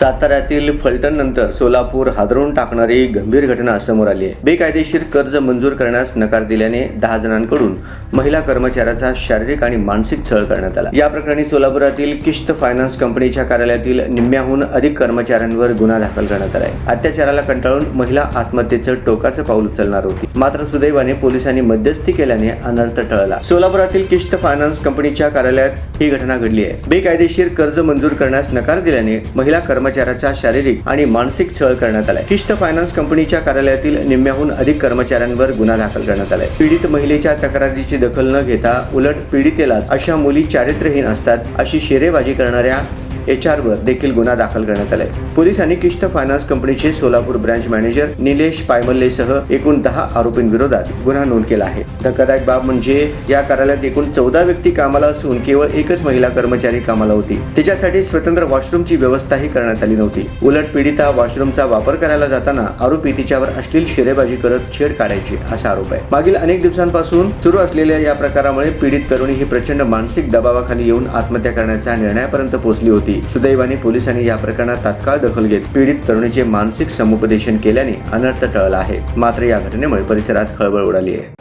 साताऱ्यातील फलटण नंतर सोलापूर हादरवून टाकणारी गंभीर घटना समोर आली आहे. बेकायदेशीर कर्ज मंजूर करण्यास नकार दिल्याने दहा जणांकडून महिला कर्मचाऱ्याचा शारीरिक आणि मानसिक छळ करण्यात आला. या प्रकरणी सोलापुरातील किश्त फायनान्स कंपनीच्या कार्यालयातील निम्म्याहून अधिक कर्मचाऱ्यांवर गुन्हा दाखल करण्यात आलाय अत्याचाराला कंटाळून महिला आत्महत्येचं टोकाचं पाऊल उचलणार होती. मात्र सुदैवाने पोलिसांनी मध्यस्थी केल्याने अनर्थ टळला. सोलापुरातील किश्त फायनान्स कंपनीच्या कार्यालयात ही घटना घडली आहे. बेकायदेशीर कर्ज मंजूर करण्यास नकार दिल्याने महिला कर्मचारी कर्मचाऱ्याचा शारीरिक आणि मानसिक छळ करण्यात आलाय. किश्त फायनान्स कंपनीच्या कार्यालयातील निम्म्याहून अधिक कर्मचाऱ्यांवर गुन्हा दाखल करण्यात आलाय. पीडित महिलेच्या तक्रारीची दखल न घेता उलट पीडितेलाच अशा मुली चारित्र्यहीन असतात अशी शेरेबाजी करणाऱ्या एच वर देखील गुन्हा दाखल करण्यात आलाय. पोलिसांनी किश्त फायनान्स कंपनीचे सोलापूर ब्रांच मॅनेजर निलेश पायमल्लेसह एकूण दहा आरोपींविरोधात गुन्हा नोंद केला आहे. धक्कादायक बाब म्हणजे या कार्यालयात एकूण चौदा व्यक्ती कामाला असून केवळ एकच महिला कर्मचारी कामाला होती. तिच्यासाठी स्वतंत्र वॉशरूमची व्यवस्थाही करण्यात आली नव्हती. उलट पीडिता वॉशरूमचा वापर करायला जाताना आरोपी तिच्यावर अश्लील शेरेबाजी करत छेड काढायची असा आरोप आहे. मागील अनेक दिवसांपासून सुरू असलेल्या या प्रकारामुळे पीडित तरुणी ही प्रचंड मानसिक दबावाखाली येऊन आत्महत्या करण्याच्या निर्णयापर्यंत पोहोचली होती. होती. सुदैवाने पोलिसांनी या प्रकरणात तात्काळ दखल घेत पीडित तरुणीचे मानसिक समुपदेशन केल्याने अनर्थ टळला आहे. मात्र या घटनेमुळे परिसरात खळबळ उडाली आहे.